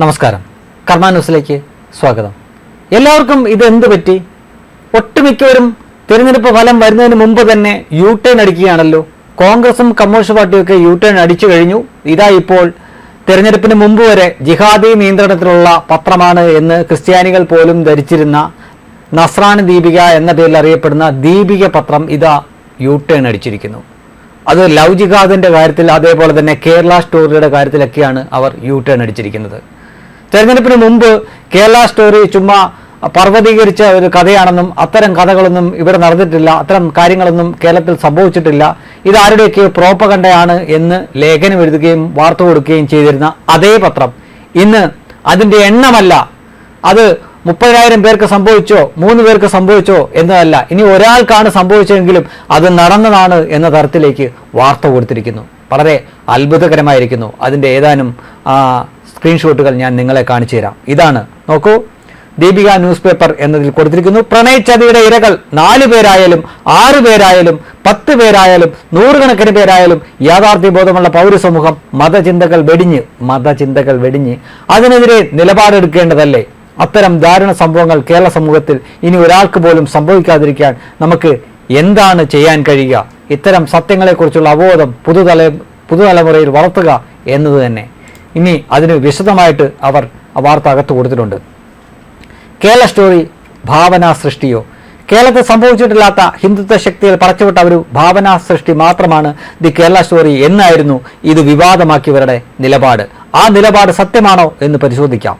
നമസ്കാരം. കർമ്മ ന്യൂസിലേക്ക് സ്വാഗതം. എല്ലാവർക്കും ഇത് എന്ത് പറ്റി? ഒട്ടുമിക്കവരും തിരഞ്ഞെടുപ്പ് ഫലം വരുന്നതിന് മുമ്പ് തന്നെ യു ടേൺ അടിക്കുകയാണല്ലോ. കോൺഗ്രസും കമ്മ്യൂണിസ്റ്റ് പാർട്ടിയും ഒക്കെ യു ടേൺ അടിച്ചു കഴിഞ്ഞു. ഇതാ ഇപ്പോൾ തിരഞ്ഞെടുപ്പിന് മുമ്പ് വരെ ജിഹാദി നിയന്ത്രണത്തിലുള്ള പത്രമാണ് എന്ന് ക്രിസ്ത്യാനികൾ പോലും ധരിച്ചിരുന്ന നസ്രാണി ദീപിക എന്ന പേരിൽ അറിയപ്പെടുന്ന ദീപിക പത്രം ഇതാ യു ടേൺ അടിച്ചിരിക്കുന്നു. അത് ലവ് ജിഹാദിന്റെ കാര്യത്തിൽ അതേപോലെ തന്നെ കേരള സ്റ്റോറിയുടെ കാര്യത്തിലൊക്കെയാണ് അവർ യു ടേൺ അടിച്ചിരിക്കുന്നത്. തെരഞ്ഞെടുപ്പിന് മുമ്പ് കേരള സ്റ്റോറി ചുമ്മാ പർവതീകരിച്ച ഒരു കഥയാണെന്നും അത്തരം കഥകളൊന്നും ഇവിടെ നടന്നിട്ടില്ല അത്തരം കാര്യങ്ങളൊന്നും കേരളത്തിൽ സംഭവിച്ചിട്ടില്ല. ഇത് ആരുടെയൊക്കെ പ്രോപ്പകണ്ടയാണ് എന്ന് ലേഖനം എഴുതുകയും വാർത്ത കൊടുക്കുകയും ചെയ്തിരുന്ന അതേ പത്രം. ഇന്ന് അതിന്റെ എണ്ണമല്ല. അത് മുപ്പതിനായിരം പേർക്ക് സംഭവിച്ചോ മൂന്ന് പേർക്ക് സംഭവിച്ചോ എന്നതല്ല. ഇനി ഒരാൾക്കാണ് സംഭവിച്ചതെങ്കിലും അത് നടന്നതാണ് എന്ന തരത്തിലേക്ക് വാർത്ത കൊടുത്തിരിക്കുന്നു. വളരെ അത്ഭുതകരമായിരിക്കുന്നു. അതിന്റെ ഏതാനും സ്ക്രീൻഷോട്ടുകൾ ഞാൻ നിങ്ങളെ കാണിച്ചു തരാം. ഇതാണ്. നോക്കൂ. ദീപിക ന്യൂസ് പേപ്പർ എന്നതിൽ കൊടുത്തിരിക്കുന്നു. പ്രണയച്ചതിയുടെ ഇരകൾ നാലു പേരായാലും ആറു പേരായാലും പത്ത് പേരായാലും നൂറുകണക്കിന് പേരായാലും യാഥാർത്ഥ്യബോധമുള്ള പൗരസമൂഹം മതചിന്തകൾ വെടിഞ്ഞ് മതചിന്തകൾ വെടിഞ്ഞ് അതിനെതിരെ നിലപാടെടുക്കേണ്ടതല്ലേ? അത്തരം ദാരുണ സംഭവങ്ങൾ കേരള സമൂഹത്തിൽ ഇനി ഒരാൾക്ക് പോലും സംഭവിക്കാതിരിക്കാൻ നമുക്ക് എന്താണ് ചെയ്യാൻ കഴിയുക? ഇത്തരം സത്യങ്ങളെക്കുറിച്ചുള്ള അവബോധം പുതുതല പുതുതലമുറയിൽ വളർത്തുക എന്നത് തന്നെ. ഇനി അതിന് വിശദമായിട്ട് അവർ വാർത്ത അകത്ത് കൊടുത്തിട്ടുണ്ട്. കേരള സ്റ്റോറി ഭാവനാ സൃഷ്ടിയോ? കേരളത്തിൽ സംഭവിച്ചിട്ടില്ലാത്ത ഹിന്ദുത്വ ശക്തികൾ പറച്ചുവിട്ട ഒരു ഭാവനാ സൃഷ്ടി മാത്രമാണ് ദി കേരള സ്റ്റോറി എന്നായിരുന്നു ഇത് വിവാദമാക്കിയവരുടെ നിലപാട്. ആ നിലപാട് സത്യമാണോ എന്ന് പരിശോധിക്കാം.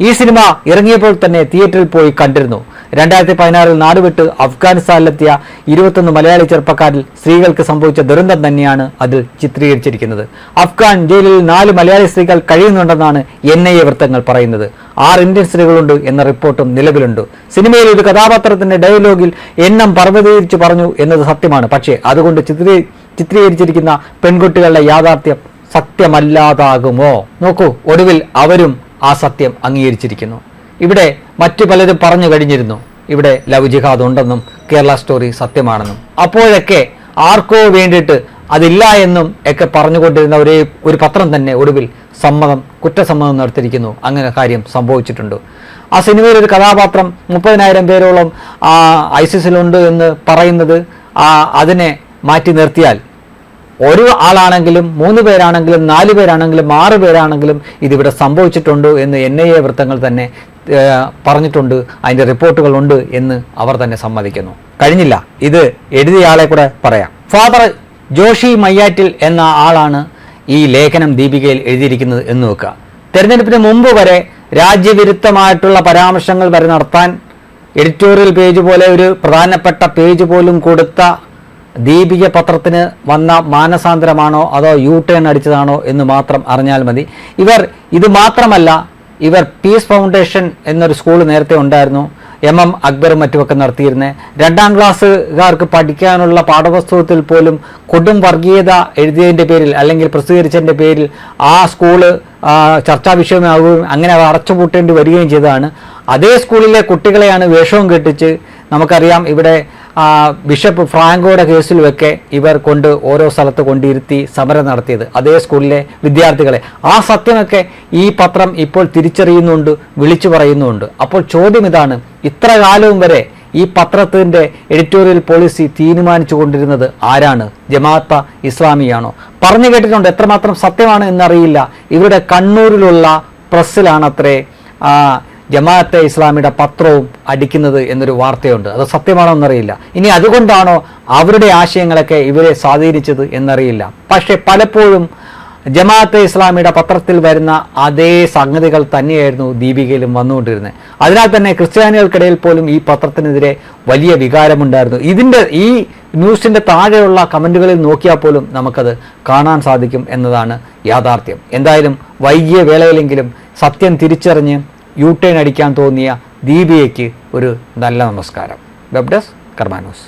ഈ സിനിമ ഇറങ്ങിയപ്പോൾ തന്നെ തിയേറ്ററിൽ പോയി കണ്ടിരുന്നു. രണ്ടായിരത്തി പതിനാറിൽ നാടുവിട്ട് അഫ്ഗാനിസ്ഥാനിലെത്തിയ ഇരുപത്തൊന്ന് മലയാളി ചെറുപ്പക്കാരിൽ സ്ത്രീകൾക്ക് സംഭവിച്ച ദുരന്തം തന്നെയാണ് അതിൽ ചിത്രീകരിച്ചിരിക്കുന്നത്. അഫ്ഗാൻ ജയിലിൽ നാല് മലയാളി സ്ത്രീകൾ കഴിയുന്നുണ്ടെന്നാണ് എൻ ഐ എ വൃത്തങ്ങൾ പറയുന്നത്. ആറ് ഇന്ത്യൻ സ്ത്രീകളുണ്ട് എന്ന റിപ്പോർട്ടും നിലവിലുണ്ട്. സിനിമയിൽ ഒരു കഥാപാത്രത്തിന്റെ ഡയലോഗിൽ എണ്ണം പർവതീകരിച്ചു പറഞ്ഞു എന്നത് സത്യമാണ്. പക്ഷേ അതുകൊണ്ട് ചിത്രീ ചിത്രീകരിച്ചിരിക്കുന്ന പെൺകുട്ടികളുടെ യാഥാർത്ഥ്യം സത്യമല്ലാതാകുമോ? നോക്കൂ ഒടുവിൽ അവരും ആ സത്യം അംഗീകരിച്ചിരിക്കുന്നു. ഇവിടെ മറ്റു പലരും പറഞ്ഞു കഴിഞ്ഞിരുന്നു. ഇവിടെ ലവ് ജിഹാദ് ഉണ്ടെന്നും കേരള സ്റ്റോറി സത്യമാണെന്നും. അപ്പോഴൊക്കെ ആർക്കോ വേണ്ടിയിട്ട് അതില്ല എന്നും ഒക്കെ പറഞ്ഞുകൊണ്ടിരുന്ന ഒരേ ഒരു പത്രം തന്നെ ഒടുവിൽ സമ്മതം കുറ്റസമ്മതം നടത്തിയിരിക്കുന്നു. അങ്ങനെ കാര്യം സംഭവിച്ചിട്ടുണ്ട്. ആ സിനിമയിൽ ഒരു കഥാപാത്രം മുപ്പതിനായിരം പേരോളം ആ ഐസിസിലുണ്ട് എന്ന് പറയുന്നത് ആ അതിനെ മാറ്റി നിർത്തിയാൽ ഒരു ആളാണെങ്കിലും മൂന്ന് പേരാണെങ്കിലും നാല് പേരാണെങ്കിലും ആറ് പേരാണെങ്കിലും ഇതിവിടെ സംഭവിച്ചിട്ടുണ്ട് എന്ന് എൻ ഐ എ വൃത്തങ്ങൾ തന്നെ പറഞ്ഞിട്ടുണ്ട്. അതിന്റെ റിപ്പോർട്ടുകളുണ്ട് എന്ന് അവർ തന്നെ സമ്മതിക്കുന്നു. കഴിഞ്ഞില്ല. ഇത് എഴുതിയയാളെ കൂടെ പറയാം. ഫാദർ ജോഷി മയ്യാറ്റിൽ എന്ന ആളാണ് ഈ ലേഖനം ദീപികയിൽ എഴുതിയിരിക്കുന്നത് എന്ന് വെക്കുക. തെരഞ്ഞെടുപ്പിന് മുമ്പ് വരെ രാജ്യവിരുദ്ധമായിട്ടുള്ള പരാമർശങ്ങൾ വരെ നടത്താൻ എഡിറ്റോറിയൽ പേജ് പോലെ ഒരു പ്രധാനപ്പെട്ട പേജ് പോലും കൊടുത്ത ദീപിക പത്രത്തിന് വന്ന മാനസാന്തരമാണോ അതോ യു ടേൺ അടിച്ചതാണോ എന്ന് മാത്രം അറിഞ്ഞാൽ മതി. ഇവർ ഇത് മാത്രമല്ല ഇവർ പീസ് ഫൗണ്ടേഷൻ എന്നൊരു സ്കൂൾ നേരത്തെ ഉണ്ടായിരുന്നു. എം എം അക്ബറും മറ്റുമൊക്കെ നടത്തിയിരുന്നത് രണ്ടാം ക്ലാസ്സുകാർക്ക് പഠിക്കാനുള്ള പാഠപുസ്തകത്തിൽ പോലും കൊടും വർഗീയത എഴുതിയതിന്റെ പേരിൽ അല്ലെങ്കിൽ പ്രസിദ്ധീകരിച്ചതിന്റെ പേരിൽ ആ സ്കൂൾ ചർച്ചാ വിഷയമാവുകയും അങ്ങനെ അടച്ചുപൂട്ടേണ്ടി വരികയും ചെയ്തതാണ്. അതേ സ്കൂളിലെ കുട്ടികളെയാണ് വേഷവും കെട്ടിച്ച് നമുക്കറിയാം ഇവിടെ ബിഷപ്പ് ഫ്രാങ്കോയുടെ കേസിൽ കേസിലുമൊക്കെ ഇവർ കൊണ്ട് ഓരോ സ്ഥലത്ത് കൊണ്ടിരുത്തി സമരം നടത്തിയത്. അതേ സ്കൂളിലെ വിദ്യാർത്ഥികളെ. ആ സത്യമൊക്കെ ഈ പത്രം ഇപ്പോൾ തിരിച്ചറിയുന്നുണ്ട് വിളിച്ചു പറയുന്നുണ്ട്. അപ്പോൾ ചോദ്യം ഇതാണ് ഇത്ര കാലവും വരെ ഈ പത്രത്തിന്റെ എഡിറ്റോറിയൽ പോളിസി തീരുമാനിച്ചു കൊണ്ടിരുന്നത് ആരാണ്? ജമാഅത്ത ഇസ്ലാമിയാണോ? പറഞ്ഞു കേട്ടിട്ടുണ്ട് എത്രമാത്രം സത്യമാണ് എന്നറിയില്ല. ഇവരുടെ കണ്ണൂരിലുള്ള പ്രസ്സിലാണത്രേ ജമാഅത്തെ ഇസ്ലാമിയുടെ പത്രവും അടിക്കുന്നത് എന്നൊരു വാർത്തയുണ്ട്. അത് സത്യമാണോ എന്നറിയില്ല ഇനി അതുകൊണ്ടാണോ അവരുടെ ആശയങ്ങളൊക്കെ ഇവരെ സ്വാധീനിച്ചത് എന്നറിയില്ല. പക്ഷേ പലപ്പോഴും ജമാഅത്തെ ഇസ്ലാമിയുടെ പത്രത്തിൽ വരുന്ന അതേ സംഗതികൾ തന്നെയായിരുന്നു ദീപികയിലും വന്നുകൊണ്ടിരുന്നത്. അതിനാൽ തന്നെ ക്രിസ്ത്യാനികൾക്കിടയിൽ പോലും ഈ പത്രത്തിനെതിരെ വലിയ വികാരമുണ്ടായിരുന്നു. ഇതിന്റെ ഈ ന്യൂസിന്റെ താഴെയുള്ള കമന്റുകളിൽ നോക്കിയാൽ പോലും നമുക്കത് കാണാൻ സാധിക്കും എന്നതാണ് യാഥാർത്ഥ്യം. എന്തായാലും വൈകിയ വേളയിലെങ്കിലും സത്യം തിരിച്ചറിഞ്ഞ് യു ടേൺ അടിക്കാൻ തോന്നിയ ദീപികയ്ക്ക് ഒരു നല്ല നമസ്കാരം. Web desk കർമാനോസ്.